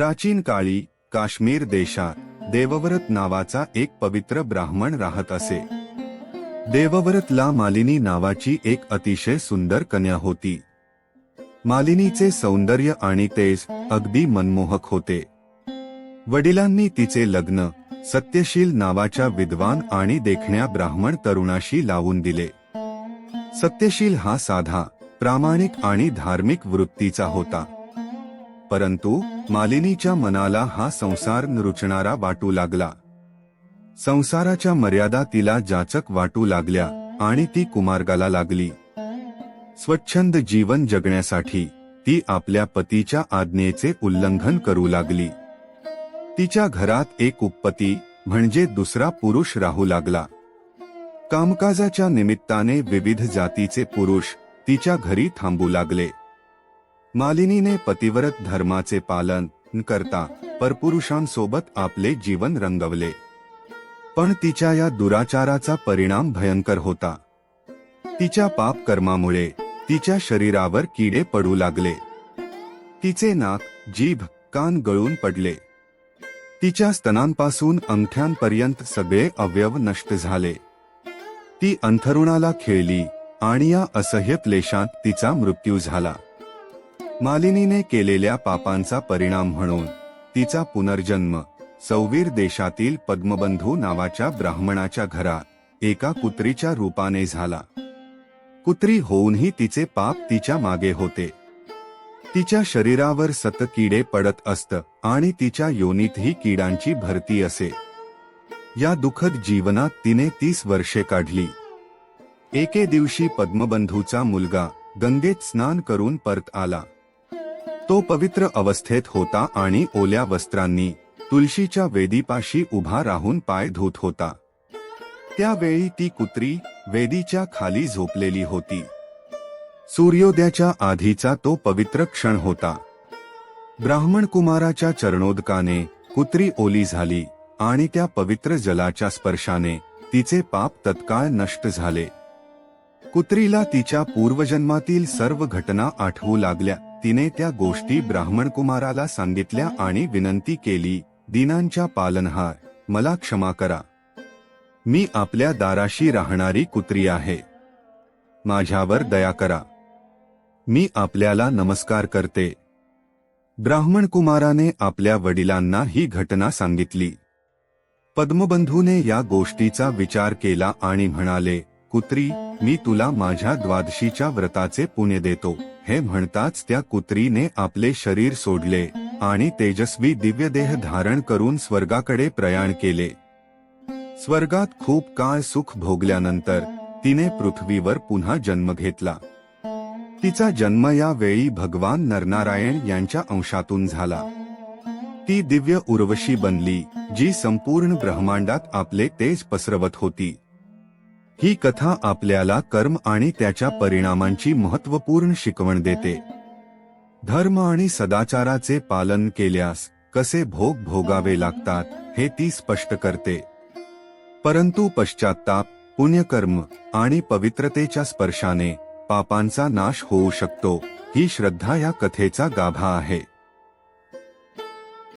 प्राचीन काळी काश्मीर देशात देवव्रत नावाचा एक पवित्र ब्राह्मण राहत असे. देवव्रतला मालिनी नावाची एक अतिशय सुंदर कन्या होती. मालिनीचे सौंदर्य आणि तेज अगदी मनमोहक होते. वडिलांनी तिचे लग्न सत्यशील नावाच्या विद्वान आणि देखण्या ब्राह्मण तरुणाशी लावून दिले. सत्यशील हा साधा प्रामाणिक आणि धार्मिक वृत्तीचा होता. परंतु मालिनीच्या मनाला हा संसार रुचणारा वाटू लागला. संसाराच्या मर्यादा तिला जाचक वाटू लागल्या आणि ती कुमार्गाला लागली. स्वच्छंद जीवन जगण्यासाठी ती आपल्या पतीच्या आज्ञेचे उल्लंघन करू लागली. तिच्या घरात एक उपपती म्हणजे दुसरा पुरुष राहू लागला. कामकाजाच्या निमित्ताने विविध जातीचे पुरुष तिच्या घरी थांबू लागले. मालिनीने पतिव्रत धर्माचे पालन करता परपुरुषांसोबत आपले जीवन रंगवले. पण तिच्या या दुराचाराचा परिणाम भयंकर होता. तिच्या पाप कर्मामुळे तिच्या शरीरावर किडे पडू लागले. तिचे नाक जीभ कान गळून पडले. तिच्या स्तनांपासून अंगठ्यांपर्यंत सगळे अवयव नष्ट झाले. ती अंथरुणाला खेळली आणि या असह्य क्लेशात तिचा मृत्यू झाला. मालिनीने केलेल्या पापांचा परिणाम म्हणून तिचा पुनर्जन्म सौवीर देशातील पद्मबंधू नावाच्या ब्राह्मणाच्या घरात एका कुत्रीच्या रूपाने झाला. कुत्री होऊनही तिचे पाप तिच्यामागे होते. तिच्या शरीरावर सत किडे पडत असत आणि तिच्या योनीतही किडांची भरती असे. या दुःखद जीवनात तिने तीस वर्षे काढली. एके दिवशी पद्मबंधूचा मुलगा गंगेत स्नान करून परत आला. तो पवित्र अवस्थेत होता आणि ओल्या वस्त्रांनी तुलशीच्या वेदीपाशी उभा राहून पाय धुत होता. त्यावेळी ती कुत्री वेदीच्या खाली झोपलेली होती. सूर्योदयाच्या आधीचा तो पवित्र क्षण होता. ब्राह्मण कुमाराच्या चरणोदकाने कुत्री ओली झाली आणि त्या पवित्र जलाच्या स्पर्शाने तिचे पाप तत्काळ नष्ट झाले. कुत्रीला तिच्या पूर्वजन्मातील सर्व घटना आठवू लागल्या. तिने त्या गोष्टी ब्राह्मण कुमाराला सांगितल्या आणि विनंती केली दिनांच्या पालनहार मला क्षमा करा. मी आपल्या दाराशी राहणारी कुत्री आहे. माझ्यावर दया करा. मी आपल्याला नमस्कार करते. ब्राह्मण कुमाराने आपल्या वडिलांना ही घटना सांगितली. पद्मबंधूने या गोष्टीचा विचार केला आणि म्हणाले कुत्री मी तुला माझ्या द्वादशीच्या व्रताचे पुण्य देतो. हे म्हणताच त्या कुत्रीने आपले शरीर सोडले आणि तेजस्वी दिव्य देह धारण करून स्वर्गाकडे प्रयाण केले. स्वर्गात खूप काळ सुख भोगल्यानंतर तिने पृथ्वीवर पुन्हा जन्म घेतला. तिचा जन्म या वेळी भगवान नरनारायण यांच्या अंशातून झाला. ती दिव्य उर्वशी बनली जी संपूर्ण ब्रह्मांडात आपले तेज पसरवत होती. ही कथा आपल्याला कर्म आणि त्याच्या परिणामांची महत्त्वपूर्ण शिकवण देते. धर्म आणि सदाचाराचे पालन केल्यास कसे भोग भोगावे लागतात हे ती स्पष्ट करते. परंतु पश्चाताप पुण्यकर्म आणि पवित्रतेच्या स्पर्शाने पापांचा नाश होऊ शकतो ही श्रद्धा या कथेचा गाभा आहे.